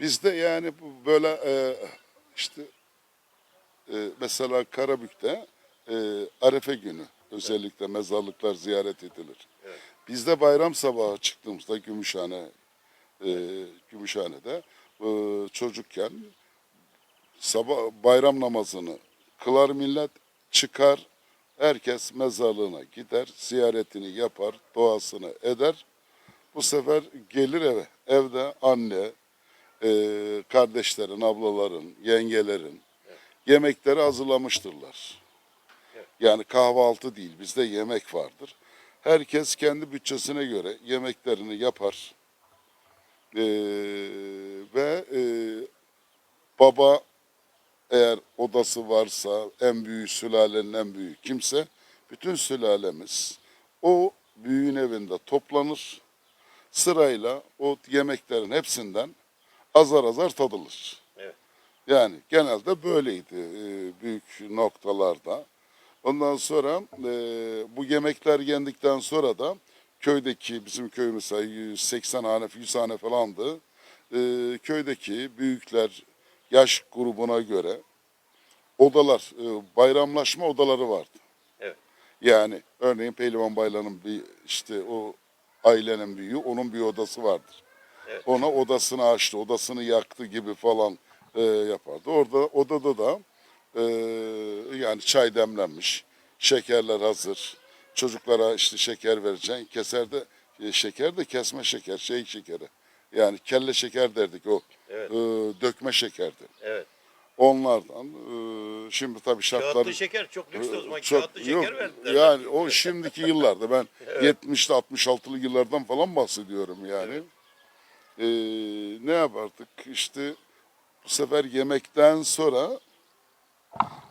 Bizde yani bu böyle e, işte e, mesela Karabük'te e, Arefe günü özellikle mezarlıklar ziyaret edilir. Evet. Bizde bayram sabahı çıktığımızda Gümüşhane e, Gümüşhane'de e, çocukken sabah bayram namazını kılar millet çıkar herkes mezarlığına gider ziyaretini yapar duasını eder bu sefer gelir eve evde anne e, kardeşlerin ablaların yengelerin yemekleri hazırlamıştırlar. Yani kahvaltı değil bizde yemek vardır. Herkes kendi bütçesine göre yemeklerini yapar. Ee, ve e, baba eğer odası varsa en büyük sülalenin en büyüğü kimse bütün sülalemiz o büyüğün evinde toplanır. Sırayla o yemeklerin hepsinden azar azar tadılır. Evet. Yani genelde böyleydi e, büyük noktalarda. Ondan sonra e, bu yemekler yendikten sonra da köydeki bizim köy mesela 180 hane 100 hane falandı. E, köydeki büyükler yaş grubuna göre odalar e, bayramlaşma odaları vardı. Evet. Yani örneğin Pehlivan Baylan'ın bir işte o ailenin büyüğü onun bir odası vardır. Evet. Ona odasını açtı, odasını yaktı gibi falan e, yapardı. Orada odada da e, yani çay demlenmiş, şekerler hazır. Çocuklara işte şeker vereceksin. Keserde e, şeker de kesme şeker, şey şekeri. Yani kelle şeker derdik o. Evet. E, dökme şekerdi. Evet. Onlardan e, şimdi tabii şartlar Kağıtlı şeker çok lüks o zaman. Çok- Kağıtlı yok, şeker verdiler. Yani o şimdiki yıllarda ben 70'li 66'lı yıllardan falan bahsediyorum yani. Ee, ne yapardık işte bu sefer yemekten sonra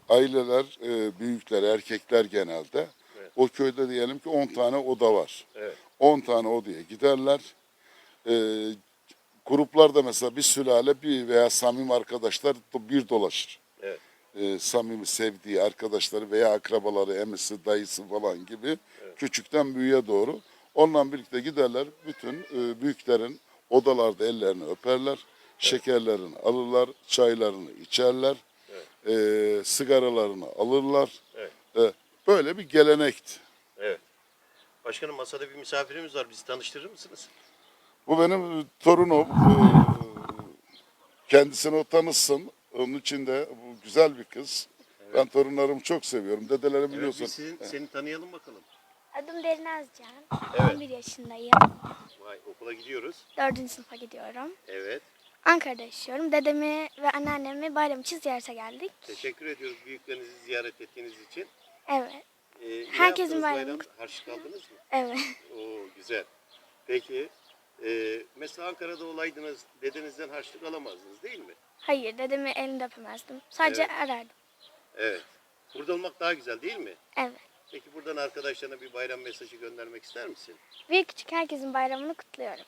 aileler, e, büyükler, erkekler genelde Evet. o köyde diyelim ki 10 tane oda var. Evet. 10 tane odaya giderler. Ee, gruplarda mesela bir sülale bir veya samim arkadaşlar bir dolaşır. Evet. Ee, samimi sevdiği arkadaşları veya akrabaları, emisi, dayısı falan gibi küçükten büyüğe doğru onunla birlikte giderler. Bütün e, büyüklerin odalarda ellerini öperler, şekerlerini alırlar, çaylarını içerler, e, sigaralarını alırlar. Evet. E, böyle bir gelenekti. Evet. Başkanım masada bir misafirimiz var. Bizi tanıştırır mısınız? Bu benim torunum. Kendisini o tanısın. Onun için de bu güzel bir kız. Ben torunlarımı çok seviyorum. Dedeleri Evet, biliyorsun. biz sizin, seni tanıyalım bakalım. Adım Derin Özcan. Evet. 11 yaşındayım. Vay okula gidiyoruz. 4. sınıfa gidiyorum. Evet. Ankara'da yaşıyorum. Dedemi ve anneannemi bayram için ziyarete geldik. Teşekkür ediyoruz büyüklerinizi ziyaret ettiğiniz için. Evet. Ee, Herkesin bayramı bayram? Harçlık aldınız mı? Evet. Oo güzel. Peki e, mesela Ankara'da olaydınız dedenizden harçlık alamazdınız değil mi? Hayır dedemi elinde öpemezdim. Sadece Evet. arardım. Evet. Burada olmak daha güzel değil mi? Evet. Peki buradan arkadaşlarına bir bayram mesajı göndermek ister misin? Büyük küçük herkesin bayramını kutluyorum.